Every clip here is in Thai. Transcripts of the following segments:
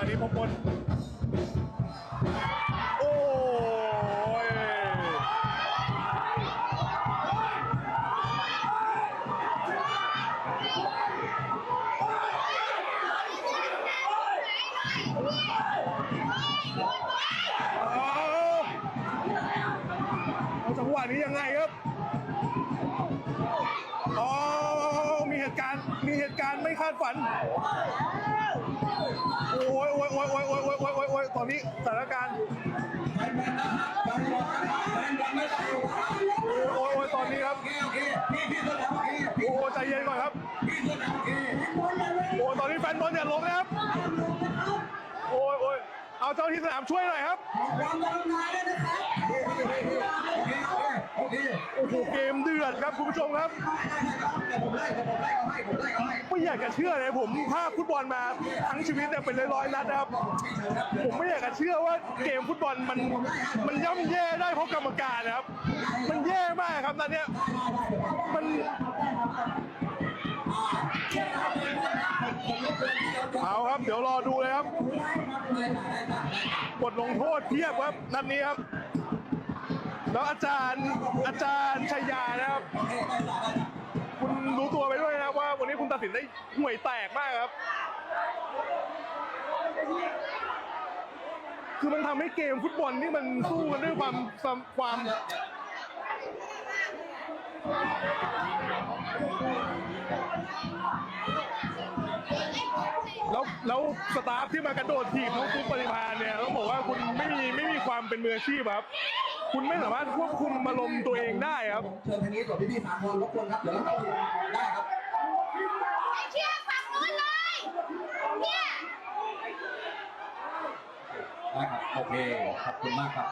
ะนี้พบบนโอ้ยเอาจังหวะนี้ยังไงครับอ๋อมีเหตุการณ์มีเหตุการณ์ไม่คาดฝัน อ้ยโอ้ยโอ้ยโอ้ยโอ้ยโอ้ยโอ้ยโอ้ยโอ้ยตอนนี้สถานการณ์โอ้ยโอ้ยตอนนี้ครับโอ้ยใจเย็นก่อนครับโอ้ยตอนนี้แฟนบอลอย่าลงนะครับโอ้ยโอ้ยเอาเจ้าที่สนามช่วยหน่อยครับ โอ้โหเกมเดือดครับคุณผู้ชมครับไม่อยากจะเชื่อเลยผมภาคฟุตบอลมาทั้งชีวิตเนี่ยเป็นร้อยๆนัดนะครับผมไม่อยากจะเชื่อว่าเกมฟุตบอลมันมันย่ำแย่ได้เพราะกรรมการนะครับ มันแย่มากครับตอนเนี้ยมันเอาครับเดี๋ยวรอดูเลยครับบทลงโทษเทียบครับนัดนี้ครับ แล้วอาจารย์อาจารย์ชัยยานะครับ คุณรู้ตัวไปด้วยนะว่าวันนี้คุณตัดสินได้ห่วยแตกมากครับ คือมันทำให้เกมฟุตบอลนี่มันสู้กันด้วยความความแล้วแล้วสตาฟที่มากระโดดถีบน้องฟุ๊กปฏิภาณเนี่ยต้องบอกว่าคุณไม่มีไม่มีความเป็นมืออาชีพครับ คุณไม่สามารถควบคุมอารมณ์ตัวเองได้ครับเชิญทางนี้ก่อนพี่ๆสามคนรบกวนครับ เดี๋ยวเราเข้าได้ครับ ไปเชียร์ฝั่งนู้นเลย เนี่ย ได้ครับ โอเค ขอบคุณมากครับ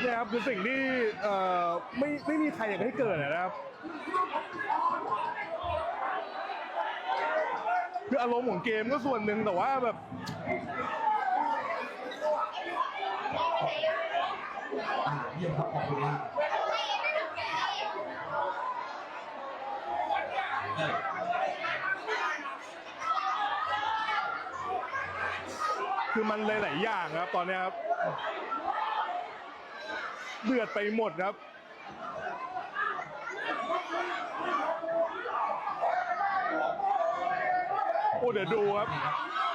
เนี่ยครับคือสิ่งที่เอ่อไม่ไม่มีใครอยากให้เกิดนะครับ คืออารมณ์ของเกมก็ส่วนหนึ่งแต่ว่าแบบ อ่าเยี่ยมครับขอบคุณมากเออคือมันหลายๆอย่างครับตอนเนี้ยครับเดือดไปหมดครับ โอ้เดี๋ยวดูครับ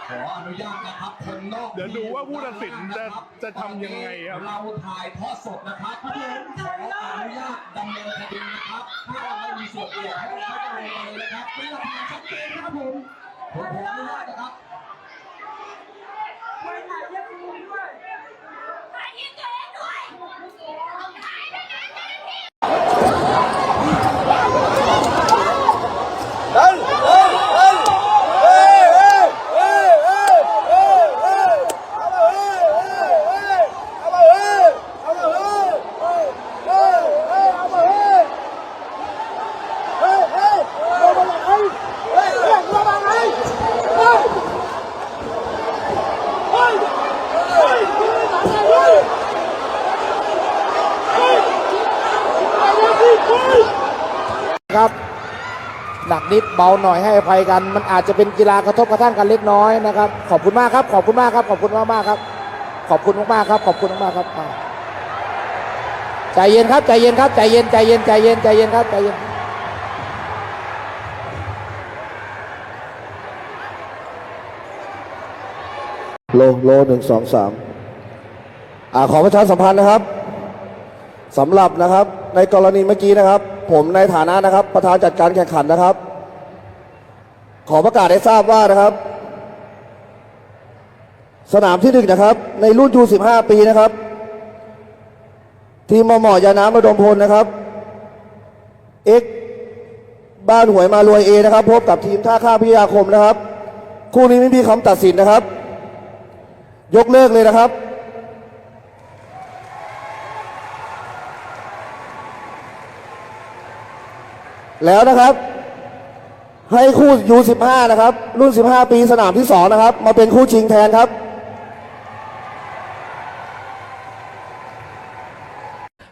ขออนุญาตนะครับคนนอกเดี๋ยวดูว่าผู้ตัดสินจะจะทำยังไงครับ เราถ่ายทอดสดนะครับขออนุญาตดำเนินคดีนะครับถ้าไม่มีส่วนเกี่ยวข้องไม่ต้องลงมาเลยนะครับเป็นหลักฐานชัดเจนนะครับผมผมขออนุญาตนะครับ ถ่ายยิงตัวเองด้วยถ่ายด้วยนะเจ้าหน้าที่ ครับห นิดเบาหน่อยให้อภัยกัน มันอาจจะเป็นกีฬากระทบกระทั่งกันเล็กน้อยนะครับ ขอบคุณมากครับ ขอบคุณมากครับ ขอบคุณมากมากครับ ขอบคุณมากๆครับ ขอบคุณมากๆครับใจเย็นครับใจเย็นครับใจเย็นใจเย็นใจเย็นใจเย็นครับใจเย็นโลโลหนึ่งสองสามอ่าขอประชาสัมพันธ์นะครับสำหรับนะครับในกรณีเมื่อกี้นะครับ ผมในฐานะนะครับ ประธานจัดการแข่งขันนะครับ ขอประกาศให้ทราบว่านะครับ สนามที่หนึ่งนะครับ ในรุ่นยู15 ปีนะครับ ทีมมอหมอยาน้ำระดมพลนะครับเอ็กบ้านหวยมารวยเอนะครับ พบกับทีมท่าข้ามพิทยาคมนะครับ คู่นี้ไม่มีคำตัดสินนะครับ ยกเลิกเลยนะครับแล้วนะครับ ให้คู่ U15 นะครับ รุ่น 15 ปีสนามที่ 2 นะครับ มาเป็นคู่ชิงแทนครับ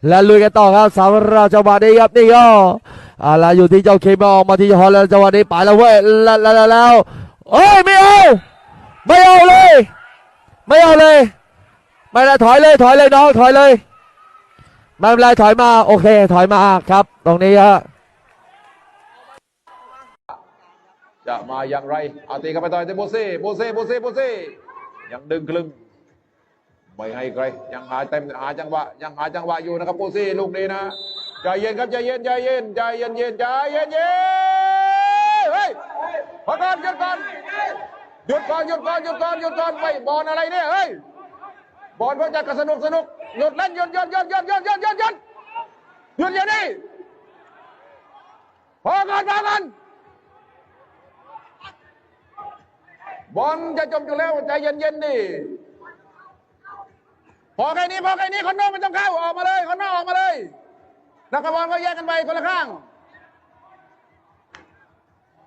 และลุยกันต่อครับสำหรับจังหวะนี้ครับนี่ก็อาละอยู่ที่เจ้าเคมออกมาที่ฮอลแล้วจังหวะนี้ไปแล้วเว้ยแล้วแล้วแล้วเอ้ยไม่เอาไม่เอาเลย ไม่เอาเลยไม่ได้ถอยเลยถอยเลยน้องถอยเลยไม่เป็นไรถอยมาโอเค ถอยมาครับ ตรงนี้ฮะ จะมาอย่างไรอาตีเข้าไปต่อยที่โบเซ่โบเซ่โบเซ่โบเซ่ยังดึงคลึงไม่ให้ใคร ยังหาเต็มหาจังหวะยังหาจังหวะอยู่นะครับโบเซ่ลูกนี้นะใจเย็นครับใจเย็นใจเย็นใจเย็นเย็นใจเย็นเย็นเฮ้ยพอก่อนหยุดก่อนหยุดก่อนหยุดก่อนหยุดก่อนหยุดก่อนไปบอลอะไรเนี่ยเฮ้ยบอลเพื่อจะกระสนุกสนุกหยุดเล่นหยุดหยุดหยุดหยุดหยุดหยุดหยุดหยุดหยุดอย่างนี้พอก่อนพอก่อน บอลจะจบอยู่แล้วใจเย็นๆดิพอแค่นี้พอแค่นี้คนนอกไม่ต้องเข้าออกมาเลยคนนอกออกมาเลยนักบอลก็แยกกันไปคนละข้าง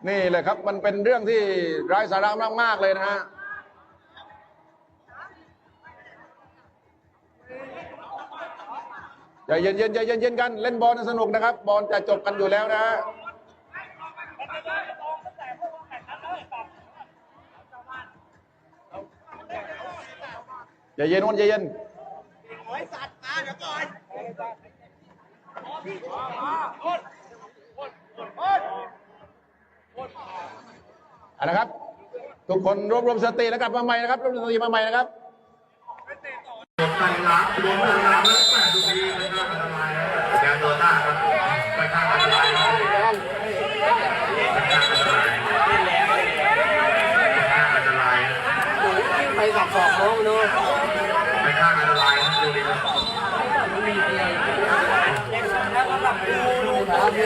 นี่แหละครับมันเป็นเรื่องที่ไร้สาระมากๆเลยนะฮะใจเย็นๆใจเย็นๆกัน เล่นบอลสนุกนะครับ บอลจะจบกันอยู่แล้วนะฮะ อย่าเย็นอ้นอย่าเย็นโอ้ยสัตว์มาเดี๋ยวก่อนพอพี่พอพอพอพอเอาละครับ ทุกคนรวบรวมสติแล้วกลับมาใหม่นะครับรวบรวมสติมาใหม่นะครับไปล้างรวมพลังงาน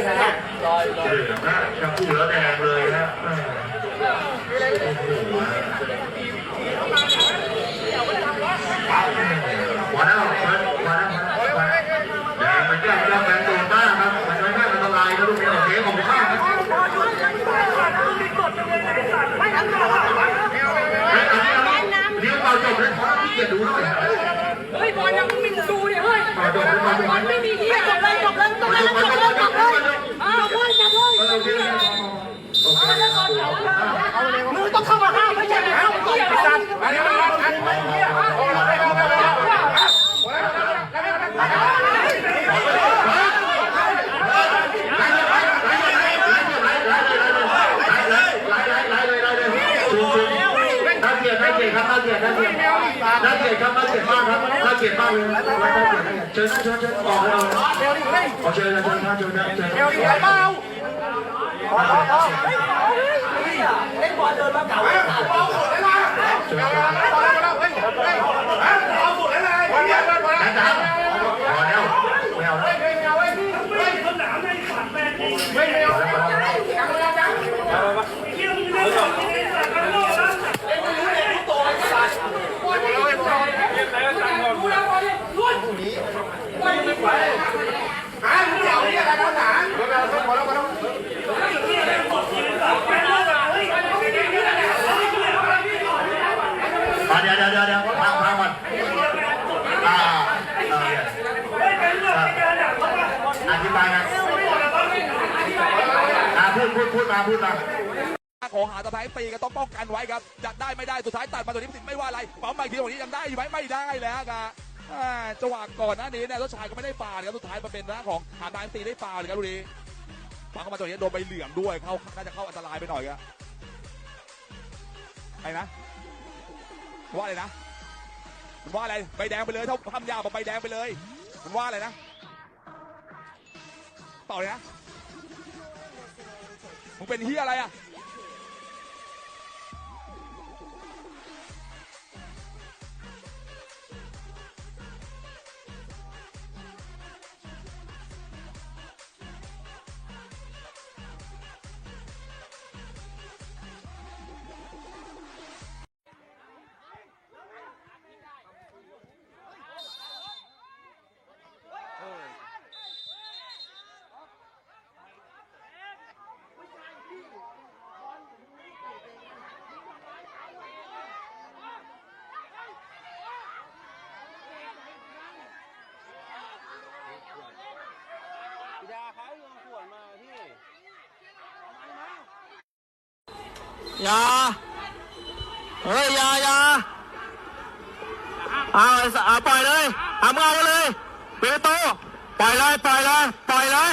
จะพูดแล้วแดงเลยนะวันนั้นวันวันวันแดงมันแก้แก้แบงตัวมากครับมันไม่ใช่อันตรายนะลูกนี้โอเคของข้าครับเดี๋ยวเราจบเลยขอที่เกียรติดูหน่อยเฮ้ยบอลยังไม่มีดูเนี่ยเฮ้ยบอลไม่มีที่จบเลยจบเลยจบเลยจบเลยจบเลยจบเลย เชิญเชิญเชิญบอกเลยขอเชิญเชิญท่านเชิญนะเชิญเอลดีไหลเบาเล่นบอลเดินมาเก่าเล่นบอลเดินมาเก่า อะเดี๋ยวเดี๋ยวเดี๋ยวเดี๋ยวพักพักก่อนอ่าอออธิบายนะอ่าพูดพูดพูดมาพูดมาขอหาตะไคร้ปีก็ต้องป้องกันไว้ครับจะได้ไม่ได้สุดท้ายตัดมาตัวนี้ติดไม่ว่าอะไรปั๊มมาอีกทีตรงนี้ยังได้อยู่ไหมไม่ได้แล้วครับ อ่าจังหวะก่อนหน้านี้เนี่ยรถชายก็ไม่ได้ฟาวล์ครับสุดท้ายมาเป็นหน้าของหาตายตีได้ฟาวเลยครับดูดิฟังเข้ามาตัวนี้โดนใบเหลืองด้วยเข้าน่าจะเข้าอันตรายไปหน่อยครับไอ้นะว่าอะไรนะมันว่าอะไรใบแดงไปเลยเท่าทำยาวบอกใบแดงไปเลยมันว่าอะไรนะเปล่าเลยนะมึงเป็นเฮียอะไรอะ อย่าเฮ้ยอย่าอย่าเอาเอาปล่อยเลยเอามึงเอาเลยปิดประตูปล่อยเลยปล่อยเลยปล่อยเลย